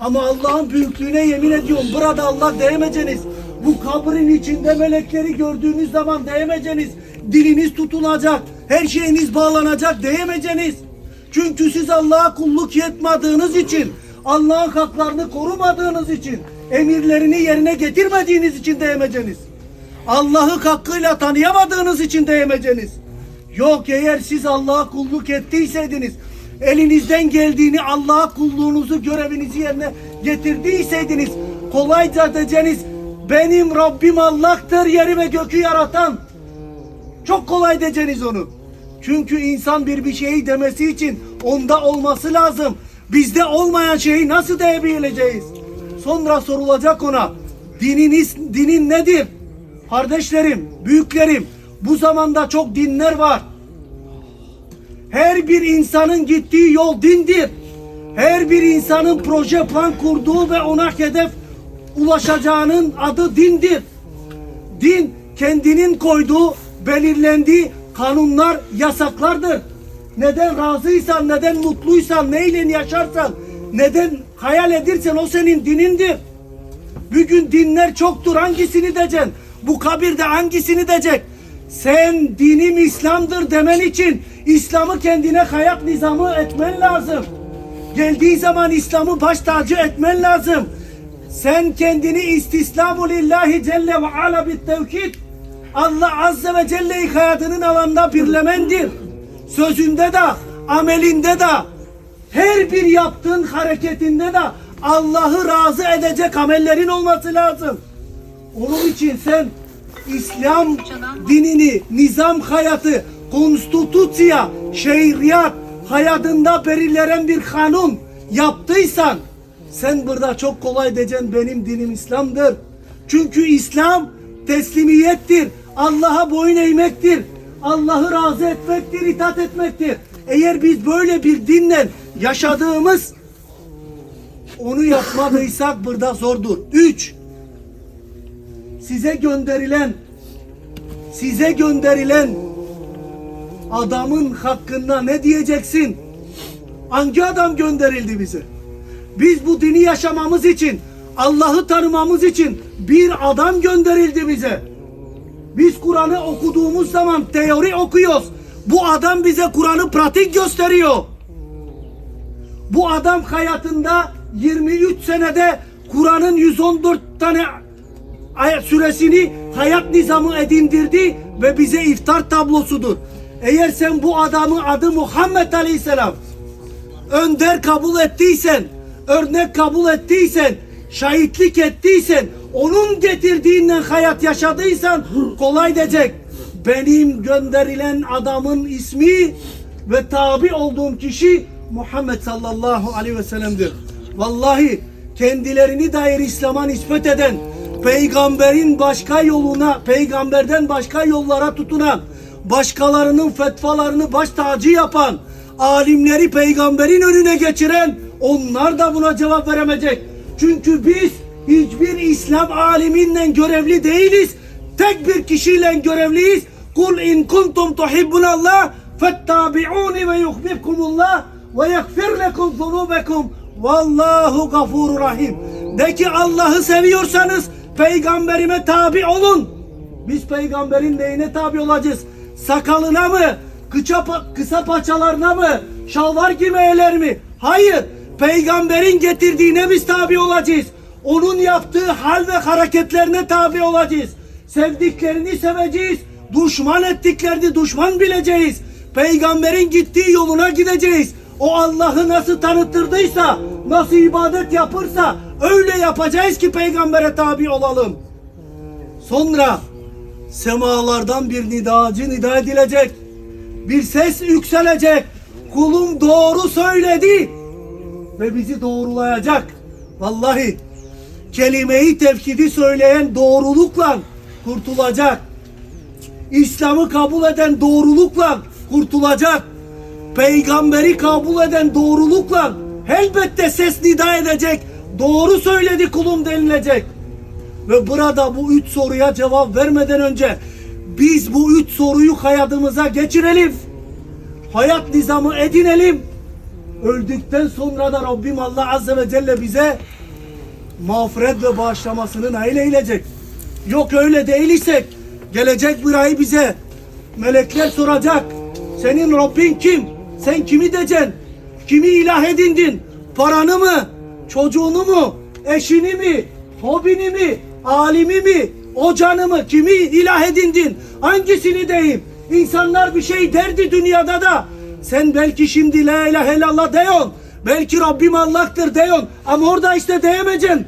Ama Allah'ın büyüklüğüne yemin ediyorum. Burada Allah değmeyeceğiniz. Bu kabrin içinde melekleri gördüğünüz zaman değmeyeceğiniz. Diliniz tutulacak. Her şeyiniz bağlanacak. Değmeyeceğiniz. Çünkü siz Allah'a kulluk yetmediğiniz için, Allah'ın haklarını korumadığınız için, emirlerini yerine getirmediğiniz için değmeyeceğiniz. Allah'ı hakkıyla tanıyamadığınız için değmeyeceğiniz. Yok eğer siz Allah'a kulluk ettiyseniz, elinizden geldiğini Allah'a kulluğunuzu, görevinizi yerine getirdiyseniz, kolayca diyeceğiniz, benim Rabbim Allah'tır yeri ve gökü yaratan. Çok kolay diyeceğiniz onu. Çünkü insan bir bir şeyi demesi için onda olması lazım. Bizde olmayan şeyi nasıl diyebileceğiz? Sonra sorulacak ona. Dininiz, dinin nedir? Kardeşlerim, büyüklerim, bu zamanda çok dinler var. Her bir insanın gittiği yol dindir. Her bir insanın proje plan kurduğu ve ona hedef ulaşacağının adı dindir. Din kendinin koyduğu, belirlendiği kanunlar, yasaklardır. Neden razıysan, neden mutluysan, neyle yaşarsan, neden hayal edirsen o senin dinindir. Bugün dinler çoktur. Hangisini diyeceksin? Bu kabirde hangisini diyecek? Sen dinim İslam'dır demen için İslam'ı kendine hayat nizamı etmen lazım. Geldiği zaman İslam'ı baş tacı etmen lazım. Sen kendini istislamu lillahi celle ve ala bit tevkid. Allah azze ve celle'yi hayatının alanında birlemendir. Sözünde de, amelinde de, her bir yaptığın hareketinde de Allah'ı razı edecek amellerin olması lazım. Onun için sen İslam dinini, nizam hayatı, konstitüsiya, şehriyat hayatında belirlenen bir kanun yaptıysan sen burada çok kolay diyeceksin benim dinim İslam'dır. Çünkü İslam teslimiyettir. Allah'a boyun eğmektir. Allah'ı razı etmektir, itaat etmektir. Eğer biz böyle bir dinle yaşadığımız onu yapmadıysak burada zordur. Üç, size gönderilen size gönderilen adamın hakkında ne diyeceksin? Hangi adam gönderildi bize? Biz bu dini yaşamamız için, Allah'ı tanımamız için bir adam gönderildi bize. Biz Kur'an'ı okuduğumuz zaman teori okuyoruz. Bu adam bize Kur'an'ı pratik gösteriyor. Bu adam hayatında 23 senede Kur'an'ın 114 tane süresini hayat nizamı edindirdi ve bize iftar tablosudur. Eğer sen bu adamın adı Muhammed Aleyhisselam önder kabul ettiysen, örnek kabul ettiysen, şahitlik ettiysen, onun getirdiğinden hayat yaşadıysan kolay diyecek. Benim gönderilen adamın ismi ve tabi olduğum kişi Muhammed sallallahu aleyhi ve sellem'dir. Vallahi kendilerini dair İslam'a nispet eden, peygamberin başka yoluna, peygamberden başka yollara tutunan, başkalarının fetvalarını baş tacı yapan, alimleri peygamberin önüne geçiren, onlar da buna cevap veremeyecek. Çünkü biz hiçbir İslam aliminle görevli değiliz. Tek bir kişiyle görevliyiz. Kul in kuntum tuhibbunallah fettabi'uni ve yuhbibkumullah ve yagfir lekum zunubekum vallahu gafurur rahim. De ki Allah'ı seviyorsanız peygamberime tabi olun. Biz peygamberin neyine tabi olacağız? Sakalına mı? Kısa, pa- kısa paçalarına mı? Şalvar giymeyeler mi? Hayır. Peygamberin getirdiğine biz tabi olacağız. Onun yaptığı hal ve hareketlerine tabi olacağız. Sevdiklerini seveceğiz. Düşman ettiklerini düşman bileceğiz. Peygamberin gittiği yoluna gideceğiz. O Allah'ı nasıl tanıttırdıysa, nasıl ibadet yapırsa öyle yapacağız ki peygambere tabi olalım. Sonra semalardan bir nidacı nida edilecek. Bir ses yükselecek. Kulum doğru söyledi ve bizi doğrulayacak. Vallahi kelimeyi tevhidi söyleyen doğrulukla kurtulacak. İslam'ı kabul eden doğrulukla kurtulacak. Peygamberi kabul eden doğrulukla elbette ses nida edecek. Doğru söyledi kulum denilecek. Ve burada bu üç soruya cevap vermeden önce biz bu üç soruyu hayatımıza geçirelim. Hayat nizamı edinelim. öldükten sonra da Rabbim Allah Azze ve Celle bize mağfiret ve bağışlamasını nail eylecek. Yok öyle değil isek gelecek bir ay bize melekler soracak. Senin Rabbin kim? Sen kimi diyeceksin? Kimi ilah edindin? Paranı mı? Çocuğunu mu? Eşini mi? Hobini mi? Alimi mi? Ocanı mı? Kimi ilah edindin? Hangisini deyim? İnsanlar bir şey derdi dünyada da. Sen belki şimdi la ilahe illallah deyon. Belki Rabbim Allah'tır deyon. Ama orada işte diyemeyeceksin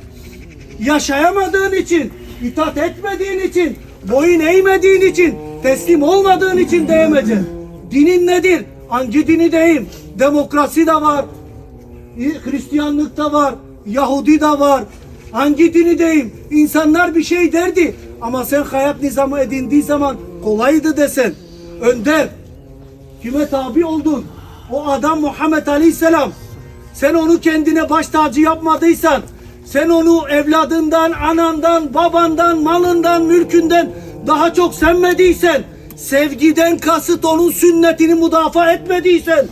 yaşayamadığın için, itaat etmediğin için, boyun eğmediğin için, teslim olmadığın için diyemeyeceksin. Dinin nedir? Hangi dini deyim? Demokrasi de var, Hristiyanlık da var, Yahudi da var. Hangi dini deyim? İnsanlar bir şey derdi ama sen hayat nizamı edindiği zaman kolaydı desen. Önder, kime tabi oldun? O adam Muhammed Aleyhisselam. Sen onu kendine baş tacı yapmadıysan, sen onu evladından, anandan, babandan, malından, mülkünden daha çok sevmediysen, sevgiden kasıt onun sünnetini müdafaa etmediysen,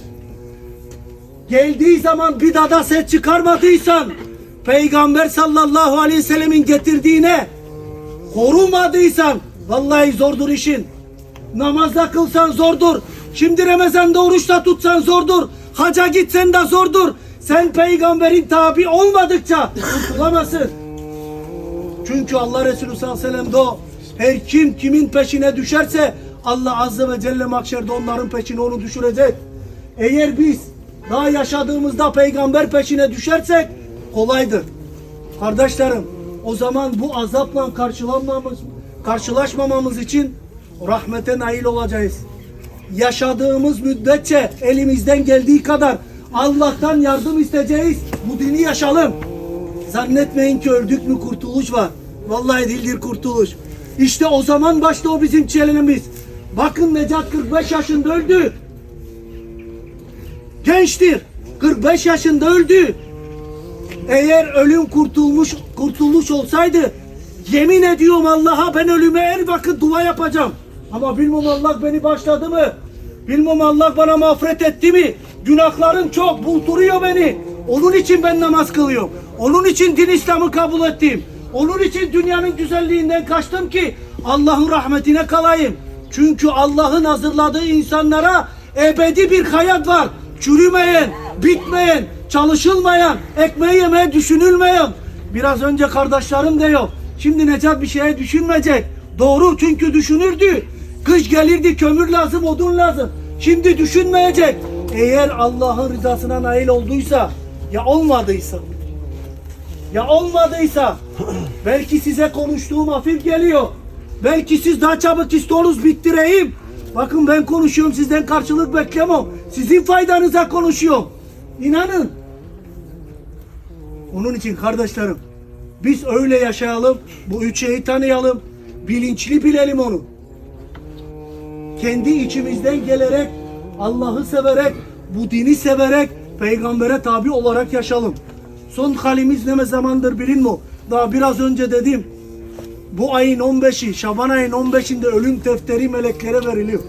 geldiği zaman bir dada ses çıkarmadıysan, Peygamber sallallahu aleyhi ve sellemin getirdiğine korumadıysan, vallahi zordur işin. Namazda kılsan zordur. Şimdi Ramazan'da oruçta tutsan zordur. Haca gitsen de zordur. Sen peygamberin tabi olmadıkça kurtulamazsın. Çünkü Allah Resulü sallallahu aleyhi ve sellem de o. Her kim kimin peşine düşerse Allah azze ve celle mahşerde onların peşine onu düşürecek. Eğer biz daha yaşadığımızda peygamber peşine düşersek kolaydır. Kardeşlerim o zaman bu azapla karşılanmamız, karşılaşmamamız için rahmete nail olacağız. Yaşadığımız müddetçe elimizden geldiği kadar Allah'tan yardım isteyeceğiz. Bu dini yaşalım. Zannetmeyin ki öldük mü kurtuluş var. Vallahi dildir kurtuluş. İşte o zaman başta o bizim çelenimiz. Bakın Necat 45 yaşında öldü. Gençtir. 45 yaşında öldü. Eğer ölüm kurtulmuş kurtuluş olsaydı yemin ediyorum Allah'a ben ölüme her vakit dua yapacağım. Ama bilmem Allah beni başladı mı? Bilmem Allah bana mağfiret etti mi? Günahlarım çok bulduruyor beni. Onun için ben namaz kılıyorum. Onun için din İslam'ı kabul ettim. Onun için dünyanın güzelliğinden kaçtım ki Allah'ın rahmetine kalayım. Çünkü Allah'ın hazırladığı insanlara ebedi bir hayat var. Çürümeyen, bitmeyen, çalışılmayan, ekmeği yemeye düşünülmeyen. Biraz önce kardeşlerim diyor. Şimdi Necat bir şeye düşünmeyecek. Doğru çünkü düşünürdü. Kış gelirdi kömür lazım, odun lazım. Şimdi düşünmeyecek. Eğer Allah'ın rızasına nail olduysa ya olmadıysa ya olmadıysa belki size konuştuğum hafif geliyor. Belki siz daha çabuk istiyorsunuz bittireyim. Bakın ben konuşuyorum sizden karşılık beklemem. Sizin faydanıza konuşuyorum. İnanın. Onun için kardeşlerim biz öyle yaşayalım. Bu üç şeyi tanıyalım. Bilinçli bilelim onu. Kendi içimizden gelerek Allah'ı severek, bu dini severek, peygambere tabi olarak yaşayalım. Son halimiz ne zamandır bilinmiyor. Daha biraz önce dedim. Bu ayın 15'i, Şaban ayın 15'inde ölüm defteri meleklere veriliyor.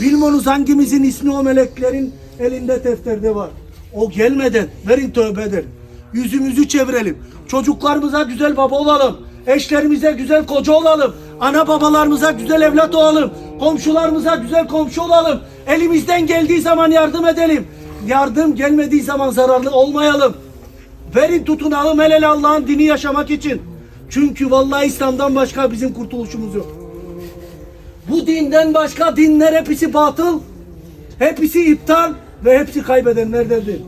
Bilmiyoruz hangimizin ismi o meleklerin elinde defterde var. O gelmeden verin tövbe edelim. Yüzümüzü çevirelim. Çocuklarımıza güzel baba olalım. Eşlerimize güzel koca olalım. Ana babalarımıza güzel evlat olalım. Komşularımıza güzel komşu olalım. Elimizden geldiği zaman yardım edelim. Yardım gelmediği zaman zararlı olmayalım. Verin tutunalım el ele Allah'ın dini yaşamak için. Çünkü vallahi İslam'dan başka bizim kurtuluşumuz yok. Bu dinden başka dinler hepsi batıl, hepsi iptal ve hepsi kaybedenlerdendir.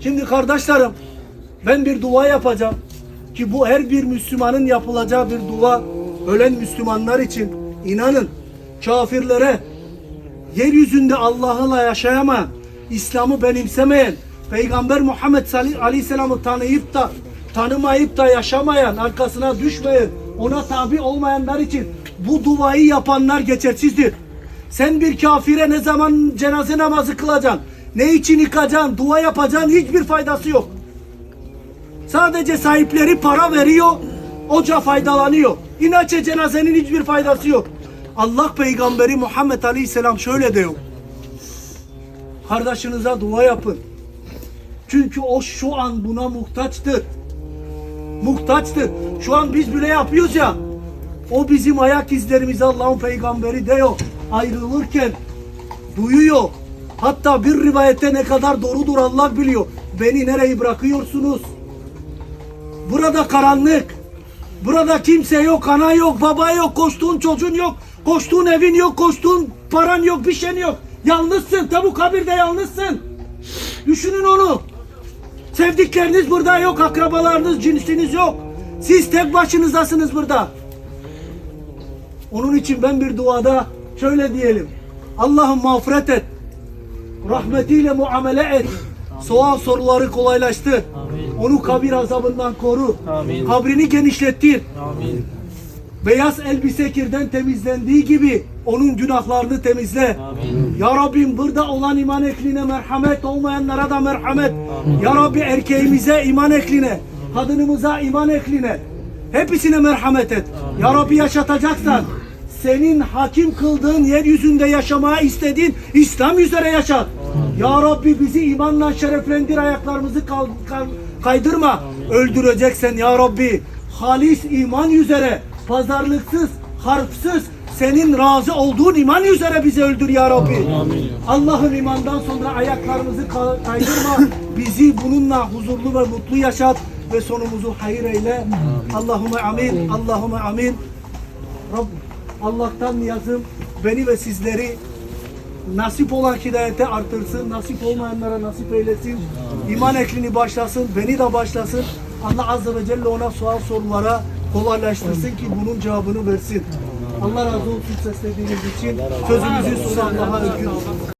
Şimdi kardeşlerim ben bir dua yapacağım ki bu her bir Müslümanın yapılacağı bir dua ölen Müslümanlar için inanın kafirlere yeryüzünde Allah'la yaşayamayan, İslam'ı benimsemeyen, Peygamber Muhammed Aleyhisselam'ı tanıyıp da tanımayıp da yaşamayan, arkasına düşmeyen, ona tabi olmayanlar için bu duayı yapanlar geçersizdir. Sen bir kafire ne zaman cenaze namazı kılacaksın, ne için yıkacaksın, dua yapacaksın hiçbir faydası yok. Sadece sahipleri para veriyor, oca faydalanıyor. İnaçe cenazenin hiçbir faydası yok. Allah peygamberi Muhammed Aleyhisselam şöyle diyor. Kardeşinize dua yapın. Çünkü o şu an buna muhtaçtır. Muhtaçtır. Şu an biz bile yapıyoruz ya. O bizim ayak izlerimizi Allah'ın peygamberi diyor. Ayrılırken duyuyor. Hatta bir rivayette ne kadar doğrudur Allah biliyor. Beni nereye bırakıyorsunuz? Burada karanlık. Burada kimse yok, ana yok, baba yok, koştuğun çocuğun yok, koştuğun evin yok, koştuğun paran yok, bir şeyin yok. Yalnızsın, tabu kabirde yalnızsın. Düşünün onu. Sevdikleriniz burada yok, akrabalarınız, cinsiniz yok. Siz tek başınızdasınız burada. Onun için ben bir duada şöyle diyelim. Allah'ım mağfiret et. Rahmetiyle muamele et. Soğan soruları kolaylaştır. Onu kabir azabından koru. Amin. Kabrini genişlettir. Amin. Beyaz elbise kirden temizlendiği gibi onun günahlarını temizle. Amin. Ya Rabbim burada olan iman ekline merhamet, olmayanlara da merhamet. Ya Rabbi erkeğimize iman ekline, kadınımıza iman ekline. Hepsine merhamet et. Ya Rabbi yaşatacaksan senin hakim kıldığın yeryüzünde yaşamaya istediğin İslam üzere yaşat. Ya Rabbi bizi imanla şereflendir, ayaklarımızı kal- kal- kaydırma. Öldüreceksen Ya Rabbi halis iman üzere, pazarlıksız, harpsız, senin razı olduğun iman üzere bizi öldür ya Rabbi. Allah'ın imandan sonra ayaklarımızı ka- kaydırma. Bizi bununla huzurlu ve mutlu yaşat ve sonumuzu hayır eyle. Allahümme amin. Allahümme amin. Rabb, Allah'tan niyazım beni ve sizleri nasip olan hidayete artırsın, nasip olmayanlara nasip eylesin. İman eklini başlasın, beni de başlasın. Allah Azze ve Celle ona sual sorulara kolaylaştırsın ki bunun cevabını versin. Allah razı olsun seslediğiniz için. Sözümüzü sonra Allah'a öpüyoruz.